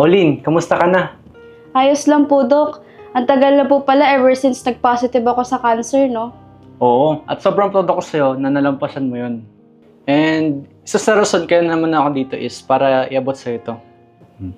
Olin, kamusta ka na? Ayos lang po, Dok. Ang tagal na po pala ever since nag-positive ako sa cancer, no? Oo, at sobrang proud ako sa'yo na nalampasan mo yun. And isa sa rason kaya naman ako dito is para iabot sa'yo ito. Hmm.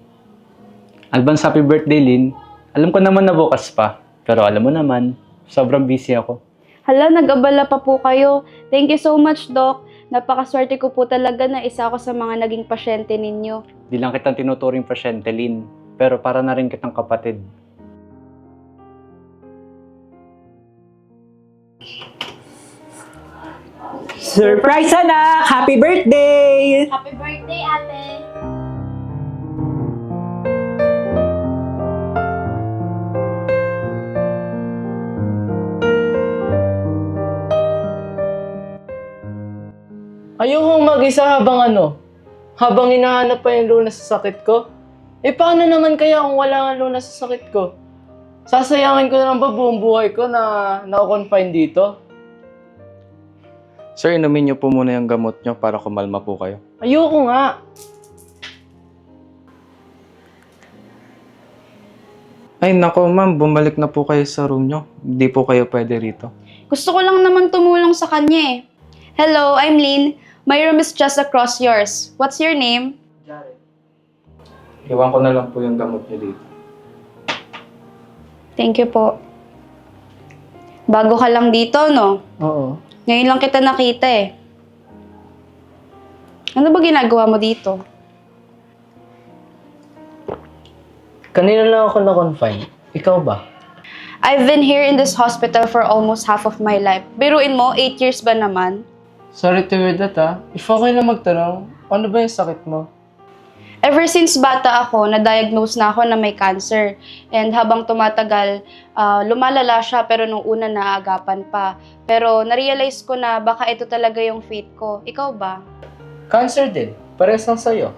Advance happy birthday, Lin. Alam ko naman na bukas pa. Pero alam mo naman, sobrang busy ako. Hala, nag-abala pa po kayo. Thank you so much, Doc. Napakaswerte ko po talaga na isa ako sa mga naging pasyente ninyo. Di lang kitang tinuturing pasyente, Lin. Pero para na rin kitang kapatid. Surprise anak! Happy birthday! Happy birthday, ate! Ayokong mag-isa habang ano, habang hinahanap pa yung lunas sa sakit ko. Eh paano naman kaya kung wala nga lunas sa sakit ko? Sasayangin ko na lang ba buong buhay ko na nako-confine dito? Sir, inumin niyo po muna yung gamot niyo para kumalma po kayo. Ayoko nga. Ay, nako ma'am, bumalik na po kayo sa room niyo. Hindi po kayo pwede rito. Gusto ko lang naman tumulong sa kanya eh. Hello, I'm Lynn. My room is just across yours. What's your name? Iwan ko na lang po yung gamot niyo dito. Thank you po. Bago ka lang dito, no? Oo. Ngayon lang kita nakita eh. Ano ba ginagawa mo dito? Kanina lang ako na-confine. Ikaw ba? I've been here in this hospital for almost half of my life. Biruin mo, 8 years ba naman? Sorry to hear that ha. If okay na magtanong, ano ba yung sakit mo? Ever since bata ako, na-diagnose na ako na may cancer. And habang tumatagal, ah, lumalala siya pero nung una naagapan pa. Pero narealize ko na baka ito talaga yung fate ko. Ikaw ba? Cancer din. Pares lang sa'yo.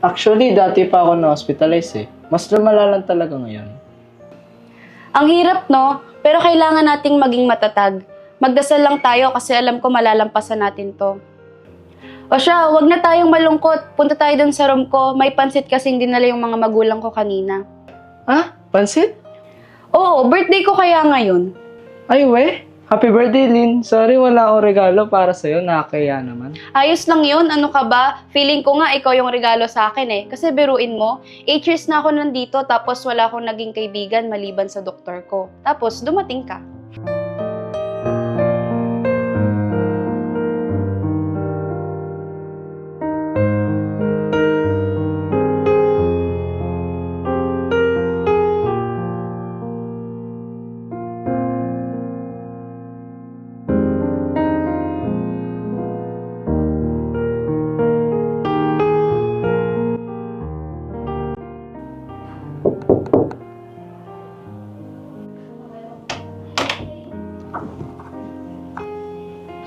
Actually, dati pa ako na-hospitalize eh. Mas lumala lang talaga ngayon. Ang hirap, no? Pero kailangan nating maging matatag. Magdasal lang tayo kasi alam ko malalampasan natin to. O siya, wag na tayong malungkot. Punta tayo dun sa room ko. May pansit kasing dinala yung mga magulang ko kanina. Ah? Pansit? Oo, birthday ko kaya ngayon. Ay, we. Happy birthday, Lynn. Sorry, wala akong regalo para sa'yo. Nakakaya naman. Ayos lang yun, ano ka ba? Feeling ko nga ikaw yung regalo sa akin eh. Kasi biruin mo, 8 years na ako nandito tapos wala akong naging kaibigan maliban sa doktor ko. Tapos dumating ka.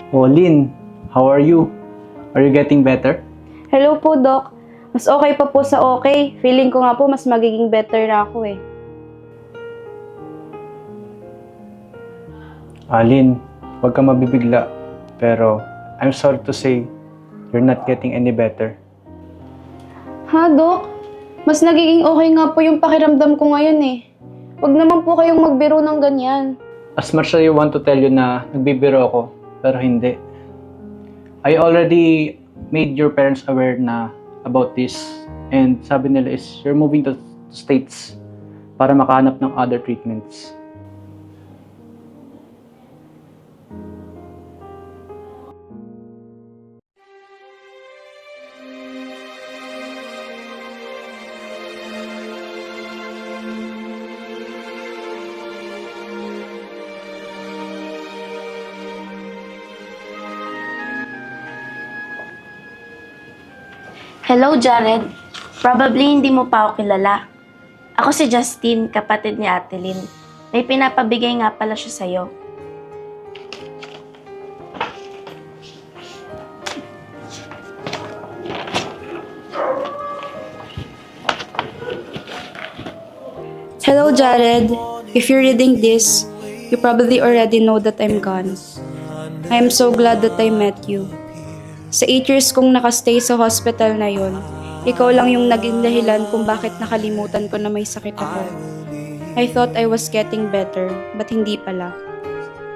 Oh, Lin, how are you? Are you getting better? Hello po, Doc. Mas okay pa po sa okay. Feeling ko nga po mas magiging better na ako eh. Alin, huwag ka mabibigla. Pero, I'm sorry to say, you're not getting any better. Ha, Doc? Mas nagiging okay nga po yung pakiramdam ko ngayon eh. Huwag naman po kayong magbiro ng ganyan. As much as I want to tell you na nagbibiro ako, pero hindi. I already made your parents aware na about this. And sabi nila is, you're moving to states para makahanap ng other treatments. Hello, Jared. Probably hindi mo pa ako kilala. Ako si Justine, kapatid ni Ate. May pinapabigay nga pala siya sa'yo. Hello, Jared. If you're reading this, you probably already know that I'm gone. I am so glad that I met you. Sa 8 years kong nakastay sa hospital na yon, Ikaw lang yung naging dahilan kung bakit nakalimutan ko na may sakit ako. I thought I was getting better, but hindi pala.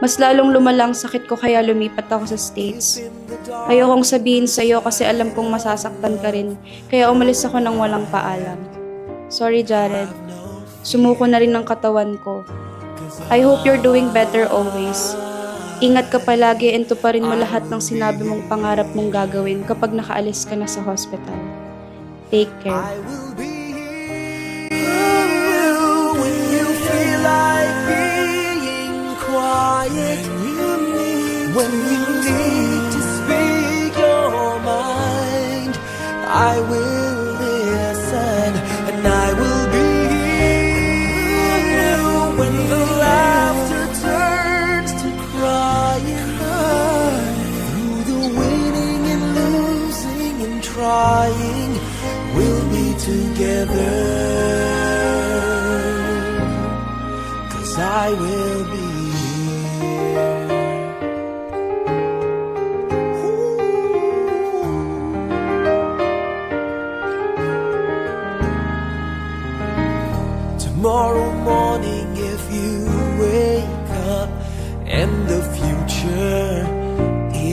Mas lalong lumalang sakit ko kaya lumipat ako sa States. Ayokong sabihin sa'yo kasi alam kong masasaktan ka rin, kaya umalis ako ng walang paalam. Sorry, Jared. Sumuko na rin ang katawan ko. I hope you're doing better always. Ingat ka palagi and tuparin mo lahat ng sinabi mong pangarap mong gagawin kapag nakaalis ka na sa hospital. Take care. When you need to speak your mind, I will together. Cause I will be here. Tomorrow